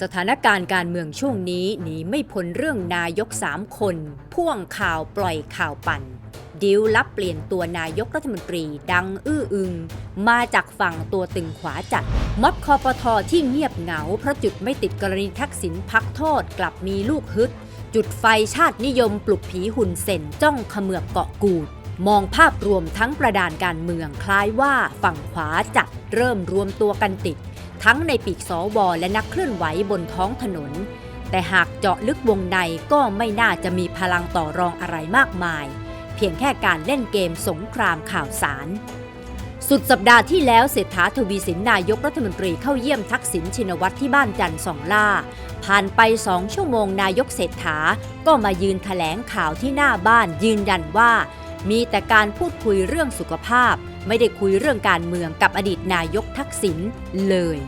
สถานการณ์การเมืองช่วงนี้หนีไม่พ้นเรื่องนายกสามคน พ่วงข่าวปล่อยข่าวปั่น ดิวลับเปลี่ยนตัวนายกรัฐมนตรีดังอื้ออึง มาจากฝั่งตัวตึงขวาจัด ม็อบคอปทอที่เงียบเหงาเพราะจุดไม่ติดกรณีทักษิณพักโทษกลับมีลูกฮึด จุดไฟชาตินิยมปลุกผีหุ่นเซนจ้องเขมือบเกาะกูดมองภาพรวมทั้งประดานการเมืองคล้ายว่าฝั่งขวาจัดเริ่มรวมตัวกันติด ทั้งในปีกสวและนักเคลื่อนไหวบนท้องถนน แต่หากเจาะลึกวงในก็ไม่น่าจะมีพลังต่อรองอะไรมากมาย เพียงแค่การเล่นเกมสงครามข่าวสาร สุดสัปดาห์ที่แล้วเศรษฐาทวีสินนายกรัฐมนตรีเข้าเยี่ยมทักษิณชินวัตรที่บ้านจันทร์สองล่า ผ่านไปสองชั่วโมงนายกเศรษฐาก็มายืนแถลงข่าวที่หน้าบ้านยืนยันว่า มีแต่การพูดคุยเรื่องสุขภาพ ไม่ได้คุยเรื่องการเมืองกับอดีตนายกทักษิณเลย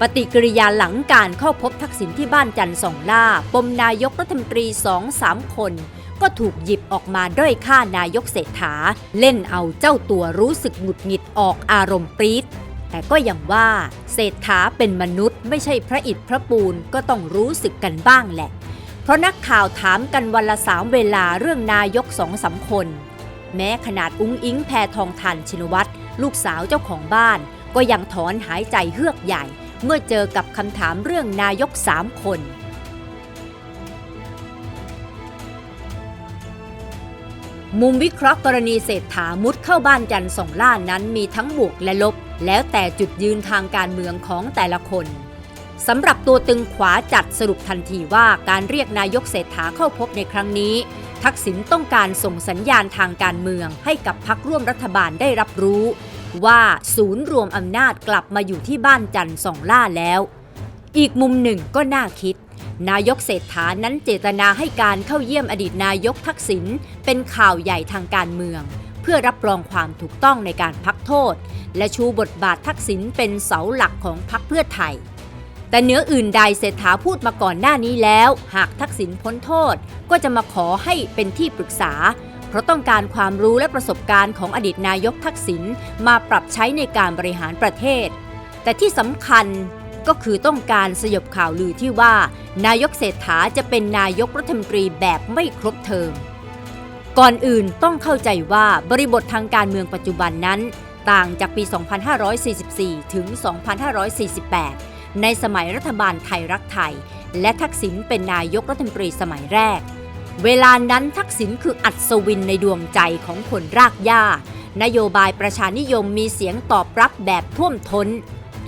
ปฏิกิริยาหลังการเข้าพบทักษิณที่บ้านจันทร์สองล่า ปมนายกรัฐมนตรีสองสามคน ก็ถูกหยิบออกมาด้อยค่านายกเศรษฐา เล่นเอาเจ้าตัวรู้สึกหงุดหงิดออกอารมณ์ปรี๊ดแต่ก็ยังว่าเศรษฐาเป็นมนุษย์ ไม่ใช่พระอิฐพระปูนก็ต้องรู้สึกกันบ้างแหละ เพราะนักข่าวถามกันวันละสามเวลาเรื่องนายกสองสามคน แม้ขนาดอุ้งอิงแพทองทานชินวัตรลูกสาวเจ้าของบ้าน ก็ยังถอนหายใจเฮือกใหญ่ เมื่อเจอกับคำถามเรื่องนายกสามคน มุมวิเคราะห์กรณีเศรษฐามุดเข้าบ้านจันทร์สองล่านั้นมีทั้งบวกและลบ แล้วแต่จุดยืนทางการเมืองของแต่ละคน สำหรับตัวตึงขวาจัดสรุปทันทีว่าการเรียกนายกเศรษฐาเข้าพบในครั้งนี้ ทักษิณต้องการส่งสัญญาณทางการเมืองให้กับพักร่วมรัฐบาลได้รับรู้ ว่าศูนย์รวมอำนาจกลับมาอยู่ที่บ้านจันทร์สองล่าแล้ว อีกมุมหนึ่งก็น่าคิด นายกเศรษฐานั้นเจตนาให้การเข้าเยี่ยมอดีตนายกทักษิณเป็นข่าวใหญ่ทางการเมือง เพื่อรับรองความถูกต้องในการพักโทษ และชูบทบาททักษิณเป็นเสาหลักของพรรคเพื่อไทย แต่เนื้ออื่นใดเศรษฐาพูดมาก่อนหน้านี้แล้ว หากทักษิณพ้นโทษ ก็จะมาขอให้เป็นที่ปรึกษา เพราะต้องการความรู้และประสบการณ์ของอดีตนายกทักษิณมาปรับใช้ในการบริหารประเทศ แต่ที่สำคัญก็คือต้องการสยบข่าวลือที่ว่า นายกเศรษฐาจะเป็นนายกรัฐมนตรีแบบไม่ครบเทอมก่อนอื่นต้องเข้าใจว่าบริบททางการเมืองปัจจุบันนั้น ต่างจากปี 2544 ถึง 2548 ในสมัยรัฐบาลไทยรักไทย และทักษิณเป็นนายกรัฐมนตรีสมัยแรก เวลานั้นทักษิณคืออัศวินในดวงใจของคนรากหญ้า นโยบายประชานิยมมีเสียงตอบรับแบบท่วมท้น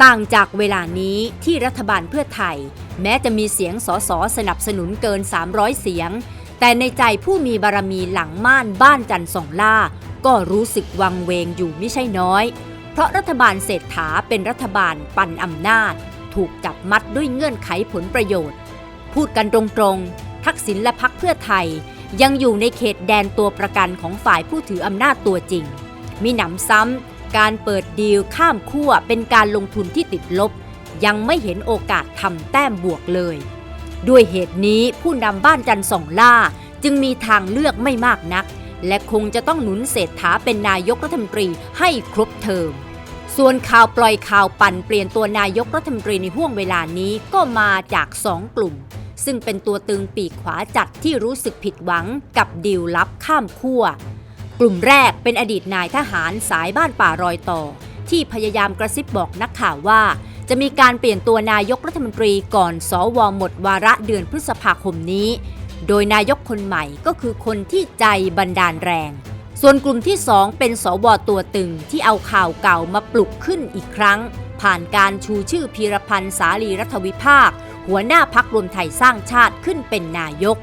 ต่างจากเวลานี้ที่รัฐบาลเพื่อไทย แม้จะมีเสียงสสสนับสนุนเกิน 300 เสียง แต่ในใจผู้มีบารมีหลังม่านบ้านจันทร์สองล่า ก็รู้สึกวังเวงอยู่ไม่ใช่น้อย เพราะรัฐบาลเศรษฐาเป็นรัฐบาลปันอำนาจ ถูกจับมัดด้วยเงื่อนไขผลประโยชน์ พูดกันตรงๆ ทักษิณและพักเพื่อไทย ยังอยู่ในเขตแดนตัวประกันของฝ่ายผู้ถืออำนาจตัวจริง มีหนำซ้ำการเปิดดีลข้ามขั้วเป็นการลงทุนที่ติดลบ ยังไม่เห็นโอกาสทำแต้มบวกเลย ด้วยเหตุนี้ผู้นำบ้านจันทร์สองล่า จึงมีทางเลือกไม่มากนัก และคงจะต้องหนุนเศรษฐาเป็นนายกรัฐมนตรีให้ครบเทอม ส่วนข่าวปล่อยข่าวปั่นเปลี่ยนตัวนายกรัฐมนตรีในห่วงเวลานี้ก็มาจากสองกลุ่ม ซึ่งเป็นตัวตึงปีกขวาจัดที่รู้สึกผิดหวังกับดีลลับข้ามขั้วกลุ่มแรกเป็นอดีตนายทหารสายบ้านป่ารอยต่อ ที่พยายามกระซิบบอกนักข่าวว่า จะมีการเปลี่ยนตัวนายกรัฐมนตรีก่อนสวหมดวาระเดือนพฤษภาคมนี้ โดยนายกคนใหม่ก็คือคนที่ใจบันดาลแรง ส่วนกลุ่มที่ 2 เป็นสวตัวตึงที่เอาข่าวเก่ามาปลุกขึ้นอีกครั้ง ผ่านการชูชื่อพีรพันธ์สาลีรัฐวิภาค หัวหน้าพักรวมไทยสร้างชาติขึ้นเป็นนายก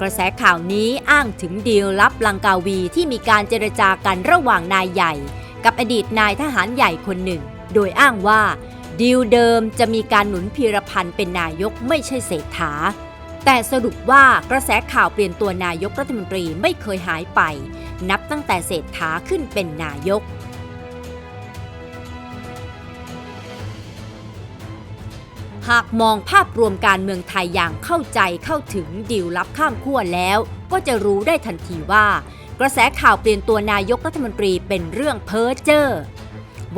กระแสข่าวนี้อ้างถึงดีลลับลังกาวีที่มีการเจรจากันระหว่างนายใหญ่ กับอดีตนายทหารใหญ่คนหนึ่ง โดยอ้างว่าดีลเดิมจะมีการหนุนพีรพันธ์เป็นนายกไม่ใช่เศรษฐา แต่สรุปว่ากระแสข่าวเปลี่ยนตัวนายกรัฐมนตรีไม่เคยหายไป นับตั้งแต่เศรษฐาขึ้นเป็นนายกหากมองภาพรวมการเมืองไทยอย่างเข้าใจเข้าถึงดีลลับข้ามขั้วแล้ว ก็จะรู้ได้ทันทีว่า กระแสข่าวเปลี่ยนตัวนายกรัฐมนตรีเป็นเรื่องเพ้อเจ้อ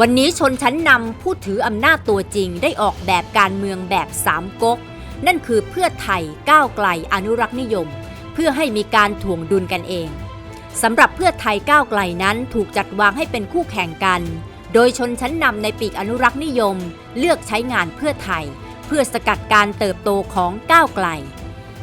วันนี้ชนชั้นนำผู้ถืออำนาจตัวจริงได้ออกแบบการเมืองแบบสามก๊ก นั่นคือเพื่อไทยก้าวไกลอนุรักษ์นิยม เพื่อให้มีการถ่วงดุลกันเองสำหรับเพื่อไทยก้าวไกลนั้นถูกจัดวางให้เป็นคู่แข่งกัน โดยชนชั้นนำในปีกอนุรักษ์นิยม เลือกใช้งานเพื่อไทย เพื่อสกัดการเติบโตของก้าวไกล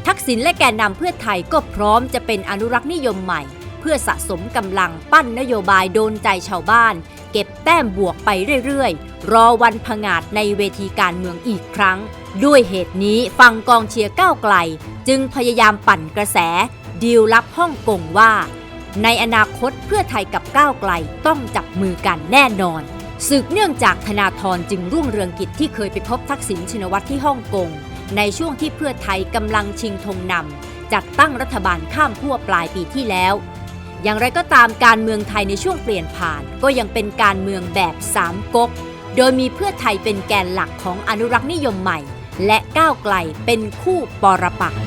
ทักษิณและแกนนำเพื่อไทยก็พร้อมจะเป็นอนุรักษ์นิยมใหม่ เพื่อสะสมกำลังปั้นนโยบายโดนใจชาวบ้าน เก็บแต้มบวกไปเรื่อยๆ รอวันผงาดในเวทีการเมืองอีกครั้ง ด้วยเหตุนี้ฝั่งกองเชียร์ก้าวไกล จึงพยายามปั่นกระแส ดีลลับฮ่องกงว่า ในอนาคตเพื่อไทยกับก้าวไกลต้องจับมือกันแน่นอนสืบเนื่องจากธนาธรจึงรุ่งเรืองกิจที่เคยไปพบทักษิณชินวัตรที่ฮ่องกง ในช่วงที่เพื่อไทยกำลังชิงธงนำจัดตั้งรัฐบาลข้ามขั้วปลายปีที่แล้ว อย่างไรก็ตามการเมืองไทยในช่วงเปลี่ยนผ่านก็ยังเป็นการเมืองแบบสามก๊กโดยมีเพื่อไทยเป็นแกนหลักของอนุรักษ์นิยมใหม่ และก้าวไกลเป็นคู่ปรปักษ์